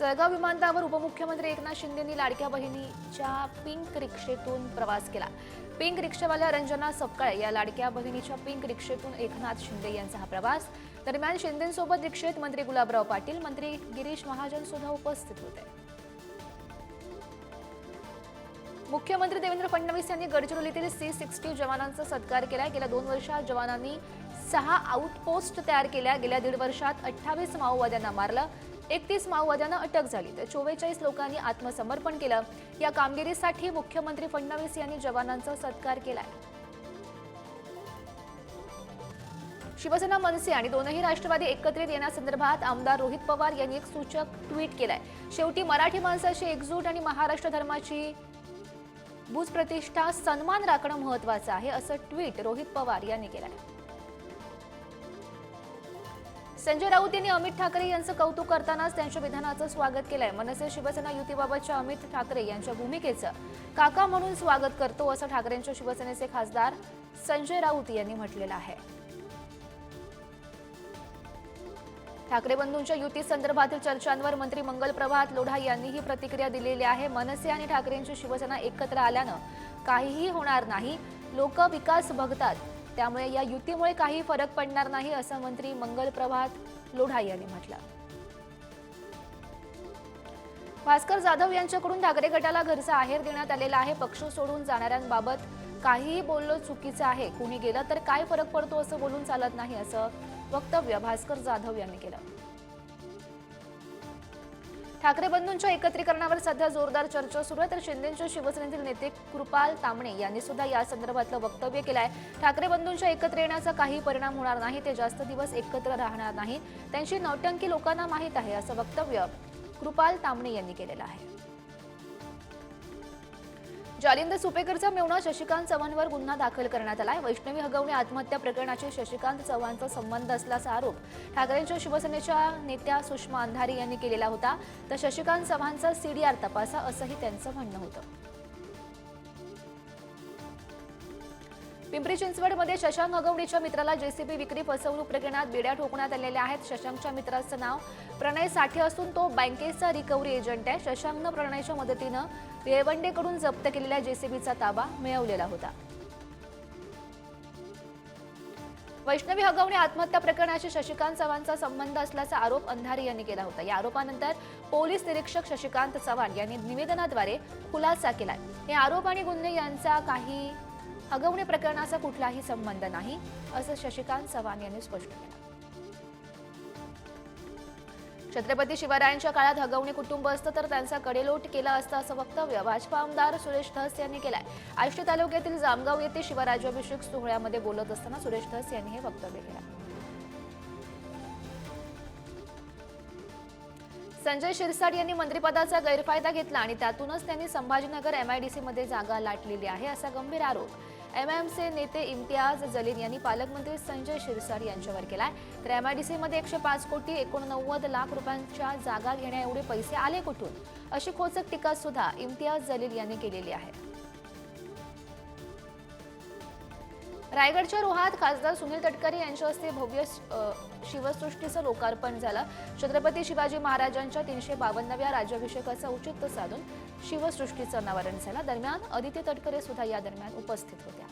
जळगाव विमानतळावर उपमुख्यमंत्री एकनाथ शिंदेंनी लाडक्या बहिणीच्या पिंक रिक्षेतून प्रवास केला. पिंक रिक्षेवाल्या रंजना सपकाळे या लाडक्या बहिणीच्या पिंक रिक्षेतून एकनाथ शिंदे यांचा हा प्रवास. दरम्यान शिंदेसोबत रिक्षेत मंत्री गुलाबराव पाटील मंत्री गिरीश महाजन सुद्धा उपस्थित होते. मुख्यमंत्री देवेंद्र फडणवीस यांनी गडचिरोलीतील सी सिक्स्टी जवानांचा सत्कार केला. गेल्या दोन वर्षात जवानांनी सहा आउटपोस्ट तयार केल्या. गेल्या दीड वर्षात अठ्ठावीस माओवाद्यांना मारलं. एकतीस माओवाद्यांना अटक झाली. तर चोवेचाळीस लोकांनी आत्मसमर्पण केलं. या कामगिरीसाठी मुख्यमंत्री फडणवीस यांनी जवानांचा सत्कार केलाय. शिवसेना मनसे आणि दोनही राष्ट्रवादी एकत्रित येण्यासंदर्भात आमदार रोहित पवार यांनी एक सूचक ट्विट केलाय. शेवटी मराठी माणसाची एकजूट आणि महाराष्ट्र धर्माची भूज प्रतिष्ठा सन्मान राखणं महत्वाचं आहे असं ट्विट रोहित पवार यांनी केलं आहे संजय राऊत यांनी अमित ठाकरे यांचं कौतुक करतानाच त्यांच्या विधानाचं स्वागत केलंय. मनसे शिवसेना युतीबाबतच्या अमित ठाकरे यांच्या भूमिकेचं काका म्हणून स्वागत करतो असं ठाकरेंच्या शिवसेनेचे खासदार संजय राऊत यांनी म्हटलेलं आहे. ठाकरे बंधूंच्या युती संदर्भातील चर्चांवर मंत्री मंगल प्रभात लोढा यांनीही प्रतिक्रिया दिलेली आहे. मनसे आणि ठाकरेंची शिवसेना एकत्र आल्यानं काहीही होणार नाही. लोक विकास बघतात. त्यामुळे या युतीमुळे काही फरक पडणार नाही असं मंत्री मंगल प्रभात लोढा यांनी म्हटलं. भास्कर जाधव यांच्याकडून ठाकरे गटाला घरचा आहेर देण्यात आलेला आहे. पक्ष सोडून जाणाऱ्यांबाबत काहीही बोललं चुकीचं आहे. कुणी गेलं तर काय फरक पडतो असं बोलून चालत नाही असं वक्तव्य भास्कर जाधव यांनी केलं. ठाकरे बंधूंच्या एकत्रीकरणावर सध्या जोरदार चर्चा सुरू आहे. तर शिंदेच्या शिवसेनेतील नेते कृपाल तांबणे यांनी सुद्धा या संदर्भातलं वक्तव्य केलंय. ठाकरे बंधूंच्या एकत्र येण्याचा काही परिणाम होणार नाही. ते जास्त दिवस एकत्र राहणार नाही त्यांची नौटंकी लोकांना माहीत आहे असं वक्तव्य कृपाल तांबणे यांनी केलेलं आहे. जालिंद सुपेकरचा मेवणा शशिकांत चव्हाणवर गुन्हा दाखल करण्यात आलाय. वैष्णवी हगवणे आत्महत्या प्रकरणाशी शशिकांत चव्हाणचा संबंध असल्याचा आरोप ठाकरेंच्या शिवसेनेच्या नेत्या सुषमा अंधारी यांनी केलेला होता. तर शशिकांत चव्हाणचा सीडीआर तपासा असंही त्यांचं म्हणणं होतं. पिंपरी चिंचवडमध्ये शशांक हगवणीच्या मित्राला जेसीबी विक्री फसवणूक प्रकरणात बेड्या ठोकण्यात आलेल्या आहेत. शशांकच्या मित्राचं नाव प्रणय साठे असून तो बँकेचा रिकव्हरी एजंट आहे. शशांकनं प्रणयच्या मदतीनं येवंडेकडून जप्त केलेल्या जेसीबीचा ताबा मिळवलेला होता. वैष्णवी हगवणे आत्महत्या प्रकरणाशी शशिकांत चव्हाणचा संबंध असल्याचा आरोप अंधारी यांनी केला होता. या आरोपानंतर पोलीस निरीक्षक शशिकांत चव्हाण यांनी निवेदनाद्वारे खुलासा केला हे आरोप आणि गुन्हे यांचा काही हगवणे प्रकरणाचा कुठलाही संबंध नाही असं शशिकांत चव्हाण यांनी स्पष्ट केलं. छत्रपती शिवरायांच्या काळात हगवणे कुटुंब असतं तर त्यांचा कडेलोट केला असता असं वक्तव्य भाजपा आमदार सुरेश धस यांनी केलंय. आष्टी तालुक्यातील जामगाव येथे शिवराज्याभिषेक सोहळ्यामध्ये बोलत असताना सुरेश धस यांनी हे वक्तव्य केलं. संजय शिरसाट यांनी मंत्रिपदाचा गैरफायदा घेतला आणि त्यातूनच त्यांनी संभाजीनगर एमआयडीसीमध्ये जागा लाटलेली आहे असा गंभीर आरोप एमआयएमचे नेते इम्तियाज जलील यांनी पालकमंत्री संजय शिरसाट यांच्यावर केलाय. तर एमआयडीसीमध्ये एकशे पाच कोटी एकोणनव्वद लाख रुपयांच्या जागा घेण्या एवढे पैसे आले कुठून? अशी खोचक टीका सुद्धा इम्तियाज जलील यांनी केलेली आहे. रायगडच्या रोहात खासदार सुनील तटकरे यांच्या हस्ते भव्य शिवसृष्टीचं लोकार्पण झालं. छत्रपती शिवाजी महाराजांच्या तीनशे बावन्नव्या राज्याभिषेकाचं औचित्य साधून शिवसृष्टीचं अनावरण झालं. दरम्यान आदित्य तटकरे सुद्धा या दरम्यान उपस्थित होत्या.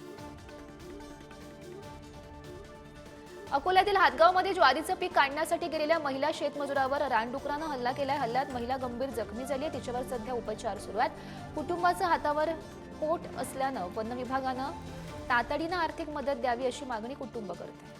अकोल्यातील हातगावमध्ये ज्वारीचं पीक काढण्यासाठी गेलेल्या महिला शेतमजुरावर रानडुकरानं हल्ला केलाय. हल्ल्यात महिला गंभीर जखमी झाली आहे. तिच्यावर सध्या उपचार सुरू आहेत. कुटुंबाचं हातावर पोट असल्यानं वन विभागानं तातडीनं आर्थिक मदत द्यावी अशी मागणी कुटुंब करते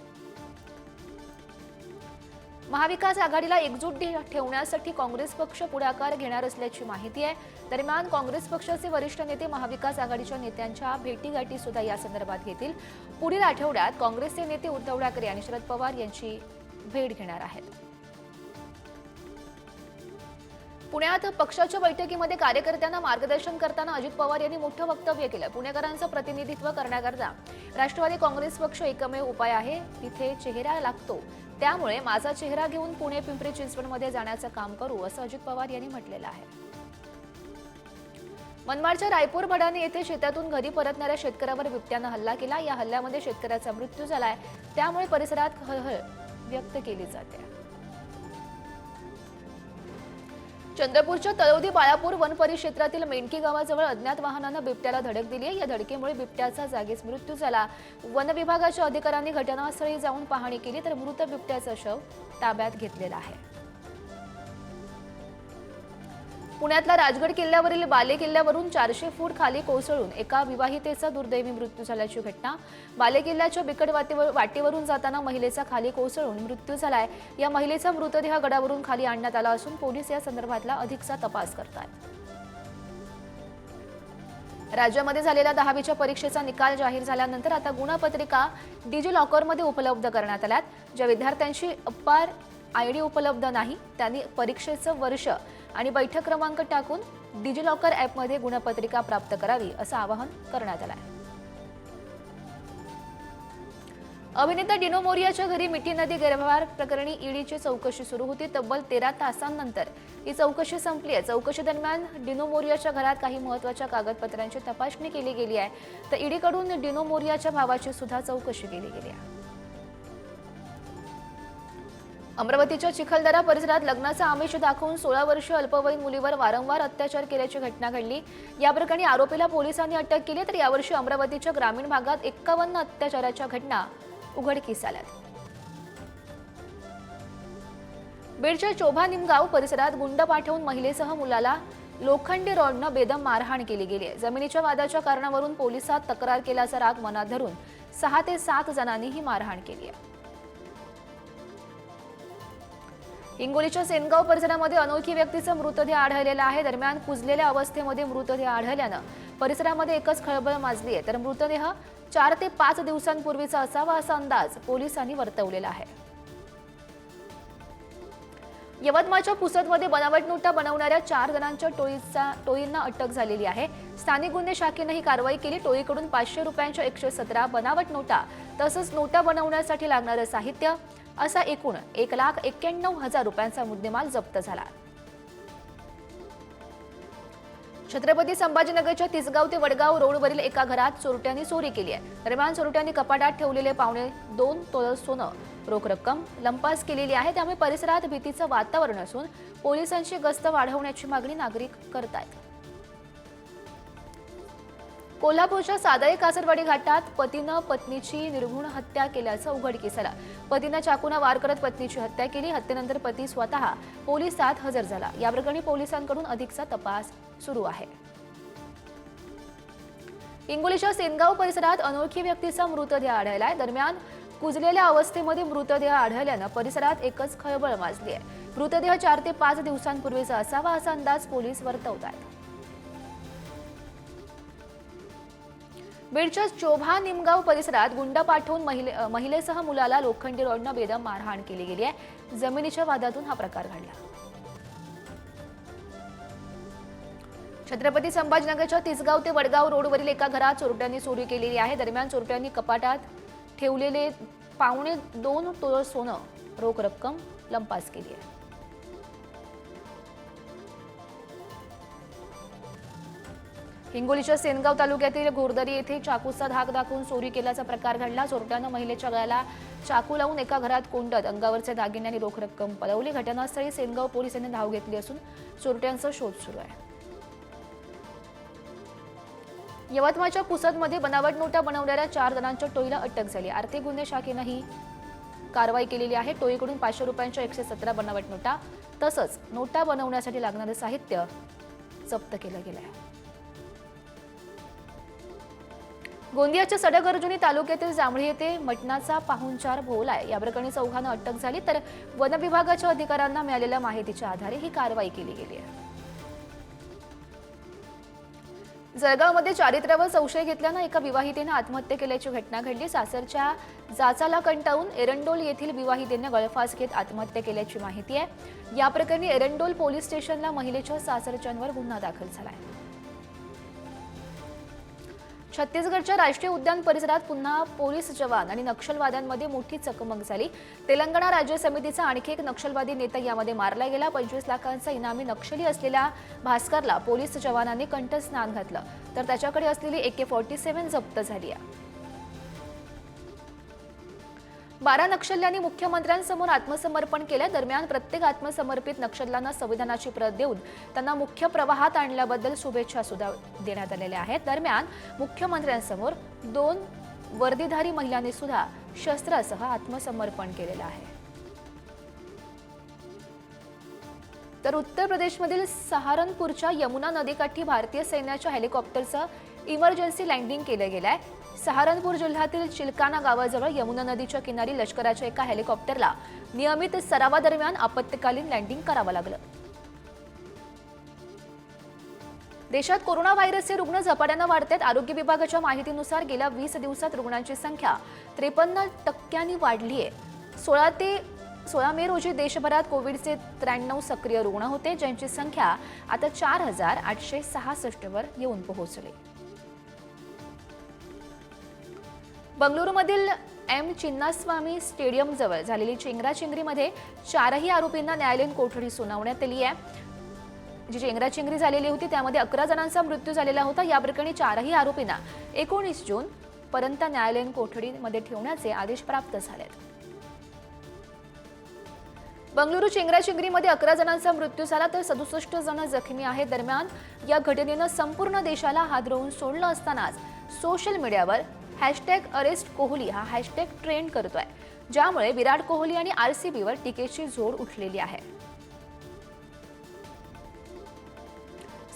महाविकास आघाडीला एकजूट ठेवण्यासाठी काँग्रेस पक्ष पुढाकार घेणार असल्याची माहिती आहे. दरम्यान काँग्रेस पक्षाचे वरिष्ठ नेते महाविकास आघाडीच्या नेत्यांच्या भेटीगाठी सुद्धा या संदर्भात घेतील. पुढील आठवड्यात काँग्रेसचे नेते उद्धव ठाकरे आणि शरद पवार यांची भेट घेणार आहेत. पुण्यात पक्षाच्या बैठकीमध्ये कार्यकर्त्यांना मार्गदर्शन करताना अजित पवार यांनी मोठं वक्तव्य केलं. पुणेकरांचं प्रतिनिधित्व करण्याकरता राष्ट्रवादी काँग्रेस पक्ष एकमेव उपाय आहे. तिथे चेहरा लागतो. त्यामुळे माझा चेहरा घेऊन पुणे पिंपरी चिंचवडमध्ये जाण्याचं काम करू असं अजित पवार यांनी म्हटलेलं आहे. मनमाडच्या रायपूर भडानी येथे शेतातून घरी परतणाऱ्या शेतकऱ्यावर बिबट्यानं हल्ला केला. या हल्ल्यामध्ये शेतकऱ्याचा मृत्यू झालाय. त्यामुळे परिसरात हळहळ व्यक्त केली जाते. चंद्रपूरच्या तळोदी बाळापूर वन परिक्षेत्रातील मेंढकी गावाजवळ अज्ञात वाहनानं बिबट्याला धडक दिली आहे. या धडकेमुळे बिबट्याचा जागीच मृत्यू झाला. वन विभागाच्या अधिकाऱ्यांनी घटनास्थळी जाऊन पाहणी केली तर मृत बिबट्याचं शव ताब्यात घेतलेलं आहे. पुण्यातल्या राजगड किल्ल्यावरील बाले किल्ल्यावरून चारशे फूट खाली कोसळून एका विवाहितेचा दुर्दैवी मृत्यू झाल्याची घटना. बाले किल्ल्याच्या बिकट वाटेवर वाटेवरून जाताना महिलेचा खाली कोसळून मृत्यू झालाय. या महिलेचा मृतदेह गडावरून खाली आणण्यात आला असून पोलीस या संदर्भातला अधिकचा तपास करतात राज्यामध्ये झालेल्या दहावीच्या परीक्षेचा निकाल जाहीर झाल्यानंतर आता गुणपत्रिका डिजी लॉकरमध्ये उपलब्ध करण्यात आल्यात. ज्या विद्यार्थ्यांची अपार आय डी उपलब्ध नाही त्यांनी परीक्षेचं वर्ष आणि बैठक क्रमांक टाकून डिजिलॉकर ॲपमध्ये गुणपत्रिका प्राप्त करावी असं आवाहन करण्यात आलं आहे अभिनेता डिनो मोरियाच्या घरी मिठी नदी गैरव्यवहार प्रकरणी ईडीची चौकशी सुरू होती. तब्बल तेरा तासांनंतर ही चौकशी संपली आहे. चौकशी दरम्यान डिनो मोरियाच्या घरात काही महत्त्वाच्या कागदपत्रांची तपासणी केली गेली आहे. तर ईडीकडून डिनो मोरियाच्या भावाची सुद्धा चौकशी केली गेली आहे. अमरावतीच्या चिखलदरा परिसरात लग्नाचा आमिष दाखवून सोळा वर्षीय अल्पवयीन मुलीवर वारंवार अत्याचार केल्याची घटना घडली. या प्रकरणी आरोपीला पोलिसांनी अटक केली तर यावर्षी अमरावतीच्या ग्रामीण भागात एक्कावन्न अत्याचाराच्या घटना उघडकीस आल्यात. बीडच्या चोभा निमगाव परिसरात गुंड पाठवून महिलेसह मुलाला लोखंडी रॉडनं बेदम मारहाण केली गेली आहे. जमिनीच्या वादाच्या कारणावरून पोलिसात तक्रार केल्याचा राग मनात धरून सहा ते सात जणांनी ही मारहाण केली आहे. हिंगोलीच्या सेनगाव परिसरामध्ये अनोळखी व्यक्तीचा मृतदेह आढळलेला आहे. दरम्यान कुजलेल्या अवस्थेमध्ये मृतदेह आढळल्यानं परिसरामध्ये एकच खळबळ माजली आहे. तर मृतदेह चार ते पाच दिवसांपूर्वीचा असावा असा अंदाज पोलिसांनी वर्तवलेला आहे. यवतमाळच्या पुसदमध्ये बनावट नोटा बनवणाऱ्या चार जणांच्या टोळीचा टोळींना अटक झालेली आहे. स्थानिक गुन्हे शाखेनं ही कारवाई केली. टोळीकडून पाचशे रुपयांच्या एकशे सतरा बनावट नोटा तसंच नोटा बनवण्यासाठी लागणारं साहित्य असा एकूण एक लाख एक्क्याण्णव हजार रुपयांचा मुद्देमाल जप्त झाला. छत्रपती संभाजीनगरच्या तिसगाव ते वडगाव रोडवरील एका घरात चोरट्यांनी चोरी केली आहे. दरम्यान चोरट्यांनी कपाटात ठेवलेले पावणे दोन तोळ सोनं रोख रक्कम लंपास केलेली आहे. त्यामुळे परिसरात भीतीचं वातावरण असून पोलिसांची गस्त वाढवण्याची मागणी नागरिक करत आहेत कोल्हापूरच्या सादळे कासरवाडी घाटात पतीनं पत्नीची निर्घुण हत्या केल्याचं उघडकीस आलं पतीनं चाकूनं वार करत पत्नीची हत्या केली. हत्येनंतर पती स्वतः पोलिसात हजर झाला. या प्रकरणी पोलिसांकडून अधिकचा तपास सुरू आहे. हिंगोलीच्या सेनगाव परिसरात अनोळखी व्यक्तीचा मृतदेह आढळलाय. दरम्यान कुजलेल्या अवस्थेमध्ये मृतदेह आढळल्यानं परिसरात एकच खळबळ माजली आहे मृतदेह चार ते पाच दिवसांपूर्वीचा असावा असा अंदाज पोलीस वर्तवत आहेत बीडच्या चोभा निमगाव परिसरात गुंड पाठवून महिले महिलेसह मुलाला लोखंडी रॉडनं बेदम मारहाण केली गेली आहे. जमिनीच्या वादातून हा प्रकार घडला. छत्रपती संभाजीनगरच्या तिसगाव ते वडगाव रोडवरील एका घरात चोरट्यांनी चोरी केलेली आहे. दरम्यान चोरट्यांनी कपाटात ठेवलेले पावणे दोन तोळ सोनं रोख रक्कम लंपास केली आहे. हिंगोलीच्या सेनगाव तालुक्यातील घोरदरी येथे चाकूचा धाक दाखवून चोरी केल्याचा प्रकार घडला. चोरट्यानं महिलेच्या गळ्याला चाकू लावून एका घरात कोंडत अंगावरचे दागिने आणि रोख रक्कम पळवली घटनास्थळी सेनगाव पोलिसांनी धाव घेतली असून चोरट्यांचा शोध सुरू आहे. यवतमाळच्या पुसदमध्ये बनावट नोटा बनवणाऱ्या चार जणांच्या टोळीला अटक झाली. आर्थिक गुन्हे शाखेनं ही कारवाई केलेली आहे. टोळीकडून पाचशे रुपयांच्या एकशे सतरा बनावट नोटा तसंच नोटा बनवण्यासाठी लागणारं साहित्य जप्त केलं गेलं आहे गोंदियाच्या सडगर्जुनी तालुक्यातील जांभळी येथे मटणाचा पाहुणचार भोवलाय या प्रकरणी चौघांना अटक झाली तर वनविभागाच्या अधिकाऱ्यांना मिळालेल्या माहितीच्या आधारे ही कारवाई केली गेली आहे. जळगावमध्ये चारित्र्यावर संशय घेतल्यानं एका विवाहितेनं आत्महत्या केल्याची घटना घडली. सासरच्या जाचाला कंटाळून एरंडोल येथील विवाहितेनं गळफास घेत आत्महत्या केल्याची माहिती आहे. या प्रकरणी एरंडोल पोलीस स्टेशनला महिलेच्या सासरच्यांवर गुन्हा दाखल झाला आहे छत्तीसगडच्या राष्ट्रीय उद्यान परिसरात पुन्हा पोलीस जवान आणि नक्षलवाद्यांमध्ये मोठी चकमक झाली. तेलंगणा राज्य समितीचा आणखी एक नक्षलवादी नेता यामध्ये मारला गेला. पंचवीस लाखांचा इनामी नक्षली असलेल्या भास्करला पोलीस जवानांनी कंठस्नान घातलं. तर त्याच्याकडे असलेली एके फॉर्टी सेव्हन जप्त झाली आहे. बारा नक्षल्यांनी मुख्यमंत्र्यांसमोर आत्मसमर्पण केलं. दरम्यान प्रत्येक आत्मसमर्पित नक्षल्यांना संविधानाची प्रत देऊन त्यांना मुख्य प्रवाहात आणल्याबद्दल शुभेच्छा सुद्धा देण्यात आलेल्या आहेत. दरम्यान मुख्यमंत्र्यांसमोर दोन वर्दीधारी महिलांनी सुद्धा शस्त्रासह आत्मसमर्पण केलेलं आहे. तर उत्तर प्रदेशमधील सहारनपूरच्या यमुना नदीकाठी भारतीय सैन्याच्या हेलिकॉप्टरचं इमर्जन्सी लँडिंग केलं गेलं आहे सहारनपूर जिल्ह्यातील चिलकाना गावाजवळ यमुना नदीच्या किनारी लष्कराच्या एका हेलिकॉप्टरला नियमित सरावादरम्यान आपत्कालीन लँडिंग करावं लागलं. देशात कोरोना व्हायरसचे रुग्ण झपाट्यानं वाढतात. आरोग्य विभागाच्या माहितीनुसार गेल्या वीस दिवसात रुग्णांची संख्या त्रेपन्न टक्क्यांनी वाढली आहे सोळा ते सोळा मे रोजी देशभरात कोविडचे त्र्याण्णव सक्रिय रुग्ण होते ज्यांची संख्या आता चार हजार आठशे सहासष्टवर येऊन पोहोचली. बंगळुरूमधील एम चिन्नास्वामी स्टेडियमजवळ झालेली चेंगराचेंगरीमध्ये चारही आरोपींना न्यायालयीन कोठडी सुनावण्यात आली आहे. जी चेंगराचेंगरी झालेली होती त्यामध्ये अकरा जणांचा मृत्यू झालेला होता. या प्रकरणी चारही आरोपींना एकोणीस जून पर्यंत न्यायालयीन कोठडीमध्ये ठेवण्याचे आदेश प्राप्त झालेत. बंगळुरू चेंगराचेंगरीमध्ये अकरा जणांचा मृत्यू झाला तर सदुसष्ट जण जखमी आहेत. दरम्यान या घटनेनं संपूर्ण देशाला हादरवून सोडलं असतानाच सोशल मीडियावर हॅशटॅग अरेस्ट कोहली हा हॅशटॅग ट्रेंड करतोय ज्यामुळे विराट कोहली आणि आर सी बीवर टीकेची जोड उठलेली आहे.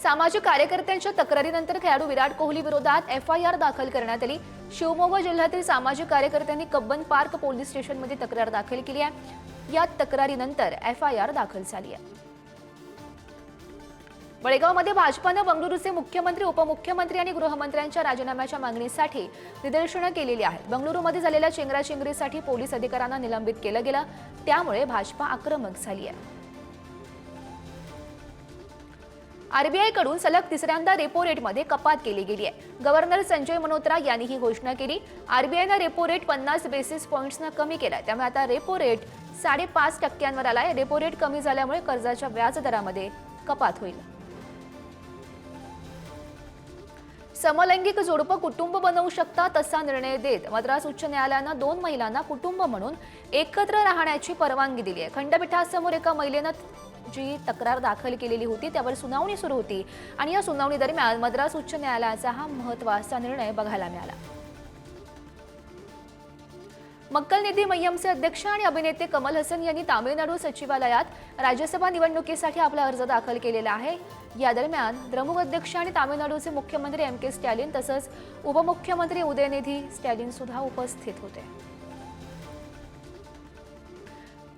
सामाजिक कार्यकर्त्यांच्या तक्रारीनंतर खेळाडू विराट कोहली विरोधात एफ आय आर दाखल करण्यात आली. शिवमोगा जिल्ह्यातील सामाजिक कार्यकर्त्यांनी कब्बन पार्क पोलीस स्टेशनमध्ये तक्रार दाखल केली आहे. या तक्रारीनंतर एफ आय आर दाखल झाली आहे. बळेगावमध्ये भाजपानं बंगळुरूचे मुख्यमंत्री उपमुख्यमंत्री आणि गृहमंत्र्यांच्या राजीनाम्याच्या मागणीसाठी निदर्शनं केलेली आहेत. बंगळुरूमध्ये झालेल्या चेंगराचेंगरीसाठी पोलीस अधिकाऱ्यांना निलंबित केलं गेलं. त्यामुळे भाजपा आक्रमक झाली आहे. आरबीआयकडून सलग तिसऱ्यांदा रेपो रेटमध्ये कपात केली गेली आहे. गव्हर्नर संजय मल्होत्रा यांनी ही घोषणा केली. आरबीआयनं रेपो रेट पन्नास बेसिस पॉईंट्सनं कमी केला त्यामुळे आता रेपो रेट साडेपाच टक्क्यांवर आलाय. रेपो रेट कमी झाल्यामुळे कर्जाच्या व्याजदरामध्ये कपात होईल. समलैंगिक जोडपं कुटुंब बनवू शकतात असा निर्णय देत मद्रास उच्च न्यायालयानं दोन महिलांना कुटुंब म्हणून एकत्र राहण्याची परवानगी दिली आहे. खंडपीठासमोर एका महिलेनं जी तक्रार दाखल केलेली होती त्यावर सुनावणी सुरू होती. आणि या सुनावणी दरम्यान मद्रास उच्च न्यायालयाचा हा महत्त्वाचा निर्णय बघायला मिळाला. मक्कल निधी मह्यमचे अध्यक्ष आणि अभिनेते कमल हसन यांनी तामिळनाडू सचिवालयात राज्यसभा निवडणुकीसाठी आपला अर्ज दाखल केलेला आहे. या दरम्यान द्रमुक अध्यक्ष आणि तामिळनाडूचे मुख्यमंत्री एम के स्टॅलिन तसंच उपमुख्यमंत्री उदयनिधी स्टॅलिन सुद्धा उपस्थित होते.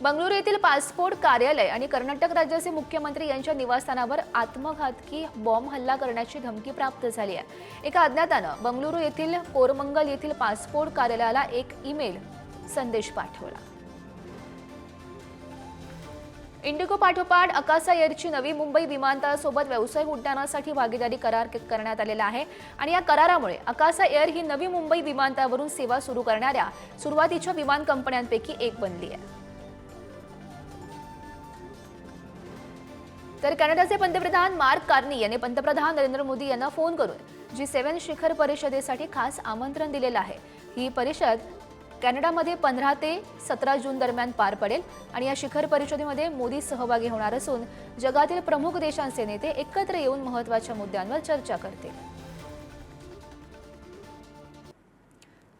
बंगळुरू येथील पासपोर्ट कार्यालय आणि कर्नाटक राज्याचे मुख्यमंत्री यांच्या निवासस्थानावर आत्मघातकी बॉम्ब हल्ला करण्याची धमकी प्राप्त झाली आहे. एका अज्ञातानं बंगळुरू येथील कोरमंगल येथील पासपोर्ट कार्यालयाला एक ईमेल संदेश पाठवला. इंडिगो पाठोपाठ अकासा एअरची नवी मुंबई विमानतळासोबत व्यावसायिक उड्डाणासाठी भागीदारी करार करण्यात आलेला आहे आणि या करारामुळे अकासा एअर ही नवी मुंबई विमानतळावरून सेवा सुरू करणाऱ्या सुरुवातीच्या विमान कंपन्यांपैकी एक बनली आहे. तर कॅनडाचे पंतप्रधान मार्क कार्नी यांनी पंतप्रधान नरेंद्र मोदी यांना फोन करून जी सेव्हन शिखर परिषदेसाठी खास आमंत्रण दिलेलं आहे. ही परिषद कॅनडामध्ये पंधरा ते सतरा जून दरम्यान पार पडेल आणि या शिखर परिषदेमध्ये मोदी सहभागी होणार असून जगातील प्रमुख देशांचे नेते एकत्र येऊन महत्त्वाच्या मुद्द्यांवर चर्चा करतील.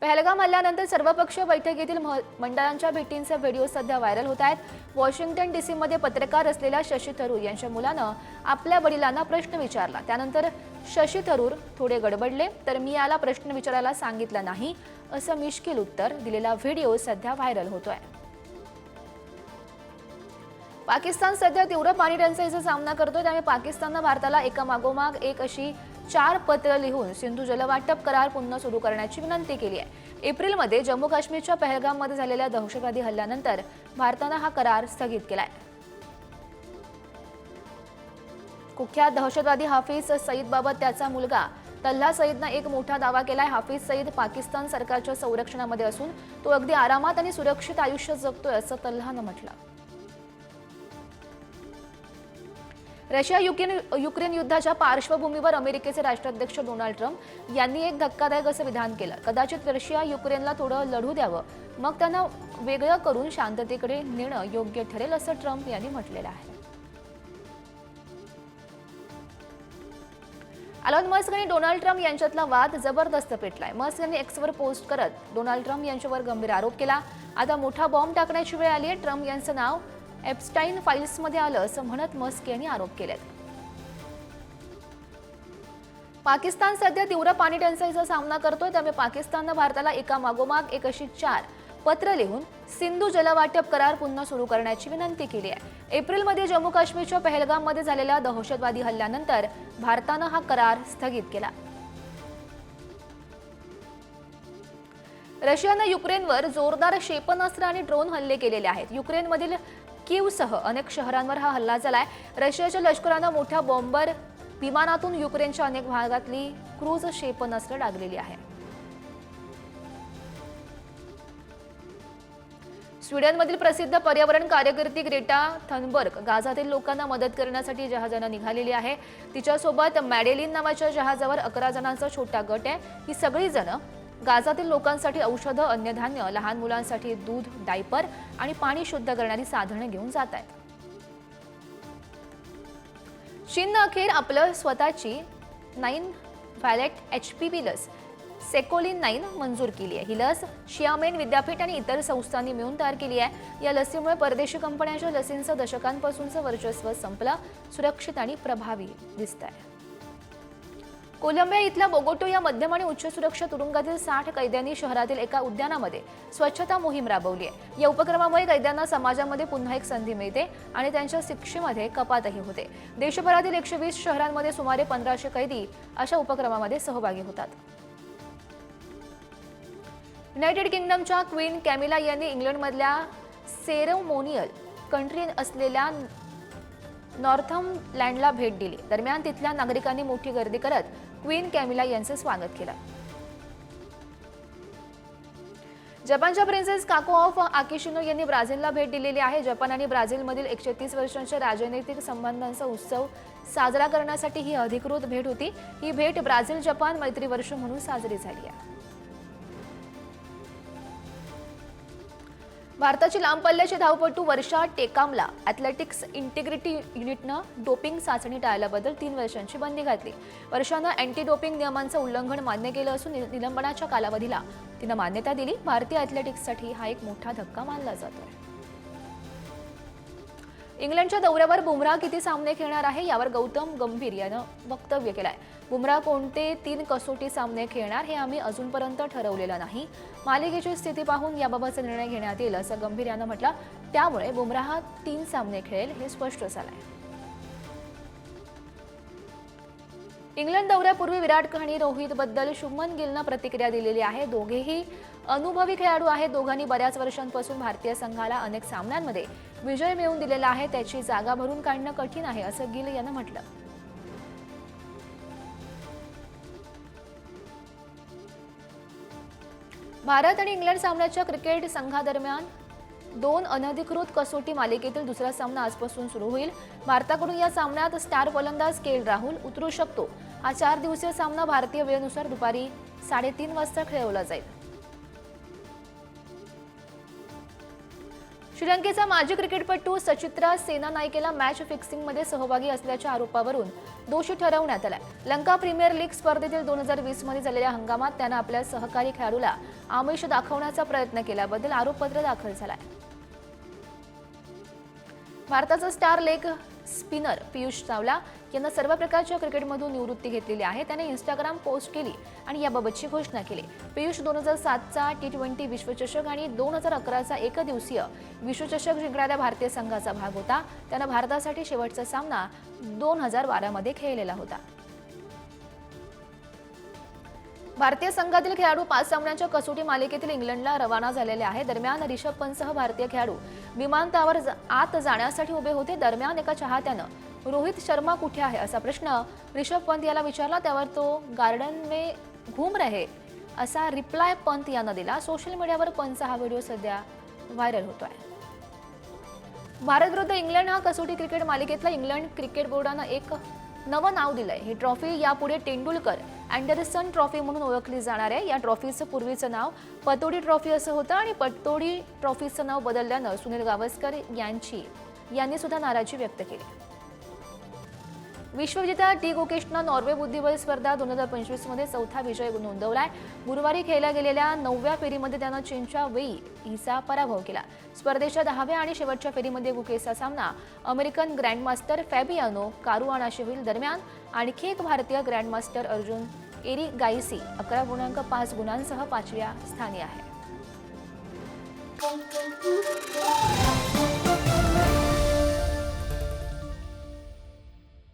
पहलगाम हल्ल्यानंतर सर्वपक्षीय बैठकीतील मंडळांच्या भेटींचे व्हिडिओ सध्या व्हायरल होत आहेत. वॉशिंग्टन डीसीमध्ये पत्रकार असलेल्या शशी थरूर यांच्या मुलानं आपल्या वडिलांना प्रश्न विचारला. त्यानंतर शशी थरूर थोडे गडबडले तर मी याला प्रश्न विचारायला सांगितलं नाही असं मिश्किल उत्तर दिलेला व्हिडिओ सध्या व्हायरल होतोय. पाकिस्तान सध्या तीव्र पाणी टंचाईचा सामना करतोय. त्यामुळे पाकिस्ताननं भारताला एका मागोमाग एक अशी चार पत्र लिहून सिंधू जलवाटप करार पुन्हा सुरू करण्याची विनंती केली आहे. एप्रिलमध्ये जम्मू काश्मीरच्या पहलगाममध्ये झालेल्या दहशतवादी हल्ल्यानंतर भारतानं हा करार स्थगित केलाय. कुख्यात दहशतवादी हाफिज सईदबाबत त्याचा मुलगा तल्हा सईदनं एक मोठा दावा केलाय. हाफिज सईद पाकिस्तान सरकारच्या संरक्षणामध्ये असून तो अगदी आरामात आणि सुरक्षित आयुष्य जगतोय असं तल्हानं म्हटलं. रशिया युक्रेन युक्रेन युद्धाच्या पार्श्वभूमीवर अमेरिकेचे राष्ट्राध्यक्ष डोनाल्ड ट्रम्प यांनी एक धक्कादायक असं विधान केलं. कदाचित रशिया युक्रेनला थोडं लढू द्यावं. मग त्यांना वेगळं करून शांततेकडे नेणं योग्य ठरेल असं ट्रम्प यांनी म्हटलेलं आहे. अलॉन मस्क आणि डोनाल्ड ट्रम्प यांच्यातला वाद जबरदस्त पेटलाय. मस्क यांनी एक्सवर पोस्ट करत डोनाल्ड ट्रम्प यांच्यावर गंभीर आरोप केला. आता मोठा बॉम्ब टाकण्याची वेळ आली आहे ट्रम्प यांचं नाव एप्स्टाईन फाईल्समध्ये आलं असं म्हणत मस्क यांनी आरोप केलेत. पाकिस्तान सध्या तीव्र पाणी टंचाईचा सामना करतोय त्यामुळे पाकिस्ताननं भारताला एका मागोमाग एक अशी चार पत्र लिहून सिंधू जलवाटप करार पुन्हा सुरू करण्याची विनंती केली आहे. एप्रिलमध्ये जम्मू काश्मीरच्या पहलगाममध्ये झालेल्या दहशतवादी हल्ल्यानंतर भारतानं हा करार स्थगित केला. रशियानं युक्रेनवर जोरदार क्षेपणास्त्र आणि ड्रोन हल्ले केलेले आहेत. युक्रेनमधील कीवसह अनेक शहरांवर हा हल्ला झालाय. रशियाच्या लष्करानं मोठ्या बॉम्बर विमानातून युक्रेनच्या अनेक भागातली क्रूज क्षेपणास्त्र डागलेली आहे. स्वीडनमधील प्रसिद्ध पर्यावरण कार्यकर्ती ग्रेटा थनबर्ग गाझातील लोकांना मदत करण्यासाठी जहाजानं निघालेली आहे. तिच्यासोबत मॅडेलिन नावाच्या जहाजावर अकरा जणांचा छोटा गट आहे. ही सगळी जण गाजातील लोकांसाठी औषधं अन्नधान्य लहान मुलांसाठी दूध डायपर आणि पाणी शुद्ध करणारी साधनं घेऊन जात आहेत. चीननं अखेर आपलं स्वतःची nine valent H P V लस सेकोलिन नाईन मंजूर केली आहे. ही लस शियामेन विद्यापीठ आणि इतर संस्थांनी मिळून तयार केली आहे. या लसीमुळे परदेशी कंपन्यांच्या लसींचं दशकांपासूनचं वर्चस्व संपलं सुरक्षित आणि प्रभावी दिसत आहे कोलंबिया इथल्या बोगोटो या मध्यम आणि उच्च सुरक्षा तुरुंगातील साठ कैद्यांनी शहरातील एका उद्यानामध्ये स्वच्छता मोहीम राबवली आहे. या उपक्रमामुळे कैद्यांना समाजामध्ये पुन्हा एक संधी मिळते आणि त्यांच्या शिक्षेमध्ये कपातही होते. देशभरातील एकशे वीस शहरांमध्ये सुमारे पंधराशे कैदी अशा उपक्रमामध्ये सहभागी होतात. युनायटेड किंगडमच्या क्वीन कॅमिला यांनी इंग्लंडमधल्या सेरेमोनियल कंट्री असलेल्या नॉर्थमलँडला भेट दिली. दरम्यान तिथल्या नागरिकांनी मोठी गर्दी करत क्वीन कॅमिला यांचं स्वागत केलं. जपानच्या प्रिन्सेस काको ऑफ आकिशिनो यांनी ब्राझीलला भेट दिलेली आहे. जपान आणि ब्राझीलमधील एकशे तीस वर्षांच्या राजनैतिक संबंधांचा उत्सव साजरा करण्यासाठी ही अधिकृत भेट होती. ही भेट ब्राझील जपान मैत्री वर्ष म्हणून साजरी झाली आहे. भारताची लांब पल्ल्याची धावपटू वर्षा टेकामला. ॲथलेटिक्स इंटिग्रिटी युनिटनं डोपिंग चाचणी टाळल्याबद्दल तीन वर्षांची बंदी घातली. वर्षानं अँटी डोपिंग नियमांचं उल्लंघन मान्य केलं असून नि- निलंबनाच्या कालावधीला. तिनं मान्यता दिली भारतीय ॲथलेटिक्ससाठी हा एक मोठा धक्का मानला जातोय. इंग्लंडच्या दौऱ्यावर बुमराह किती सामने खेळणार आहे यावर गौतम गंभीर यानं वक्तव्य केलंय. बुमराह कोणते तीन कसोटी सामने खेळणार हे आम्ही अजूनपर्यंत ठरवलेलं नाही. मालिकेची स्थिती पाहून याबाबतचा निर्णय घेण्यात येईल असं गंभीर यानं म्हटलं. त्यामुळे बुमराह तीन सामने खेळेल हे स्पष्ट झालंय. इंग्लंड दौऱ्यापूर्वी विराट कोहली रोहितबद्दल शुभमन गिलनं प्रतिक्रिया दिलेली आहे. दोघेही अनुभवी खेळाडू आहेत. दोघांनी बऱ्याच वर्षांपासून भारतीय संघाला अनेक सामन्यांमध्ये विजय मिळवून दिलेला आहे. त्याची जागा भरून काढणं कठीण आहे असं गिल यानं म्हटलं. भारत आणि इंग्लंड सामन्याच्या क्रिकेट संघादरम्यान दोन अनधिकृत कसोटी मालिकेतील दुसरा सामना आजपासून सुरू होईल. भारताकडून या सामन्यात स्टार फलंदाज के. एल राहुल उतरू शकतो. हा चार दिवसीय सामना भारतीय वेळेनुसार दुपारी साडेतीन वाजता खेळवला जाईल. श्रीलंकेचा माजी क्रिकेटपटू सचित्रा सेना नायकेला मॅच फिक्सिंगमध्ये सहभागी असल्याच्या आरोपावरून दोषी ठरवण्यात आलाय. लंका प्रीमियर लीग स्पर्धेतील दोन हजार वीसमध्ये झालेल्या हंगामात त्यानं आपल्या सहकारी खेळाडूला आमिष दाखवण्याचा प्रयत्न केल्याबद्दल आरोपपत्र दाखल झालाय. भारताचा star leg spinner Piyush Chawla यांना सर्व प्रकारच्या क्रिकेटमधून निवृत्ती घेतलेली आहे. त्याने इंस्टाग्राम पोस्ट केली आणि याबाबतची घोषणा केली. पियुष दोन हजार सातचा टी ट्वेंटी विश्वचषक आणि दोन हजार अकराचा एकदिवसीय विश्वचषक जिंकणाऱ्या भारतीय संघाचा भाग होता. त्यानं भारतासाठी शेवटचा सामना दोन हजार बारामध्ये खेळलेला होता. भारतीय संघातील खेळाडू पाच सामन्यांच्या कसोटी मालिकेतील इंग्लंडला रवाना झालेले आहे दरम्यान रिषभ पंतसह भारतीय खेळाडू विमानतळावर आत जाण्यासाठी उभे होते. दरम्यान एका चाहत्यानं रोहित शर्मा कुठे आहे असा प्रश्न रिषभ पंत याला विचारला. त्यावर तो गार्डन में घूम रहे असा रिप्लाय पंत यांना दिला. सोशल मीडियावर पंतचा हा व्हिडिओ सध्या व्हायरल होतोय. भारत विरुद्ध इंग्लंड हा कसोटी क्रिकेट मालिकेतला इंग्लंड क्रिकेट बोर्डानं एक नवं नाव दिलंय. ही ट्रॉफी यापुढे तेंडुलकर अँडरसन ट्रॉफी म्हणून ओळखली जाणार आहे. या ट्रॉफीचं पूर्वीचं नाव पतोडी ट्रॉफी असं होतं आणि पतोडी ट्रॉफीचं नाव बदलल्यानं सुनील गावस्कर यांची यांनी सुद्धा नाराजी व्यक्त केली. विश्वविजेता टी गोकेशनं नॉर्वे बुद्धिबळ स्पर्धा दोन हजार पंचवीसमध्ये चौथा विजय नोंदवलाय. गुरुवारी खेळल्या गेलेल्या नवव्या फेरीमध्ये त्यानं चीनच्या वेई हिचा पराभव केला. स्पर्धेच्या दहाव्या आणि शेवटच्या फेरीमध्ये गुकेशचा सामना अमेरिकन ग्रँडमास्टर फॅबियानो कारुआणाशी होईल दरम्यान आणखी एक भारतीय ग्रँडमास्टर अर्जुन एरी गाईसी अकरा गुणांक पाच गुणांसह पाचव्या स्थानी आहे.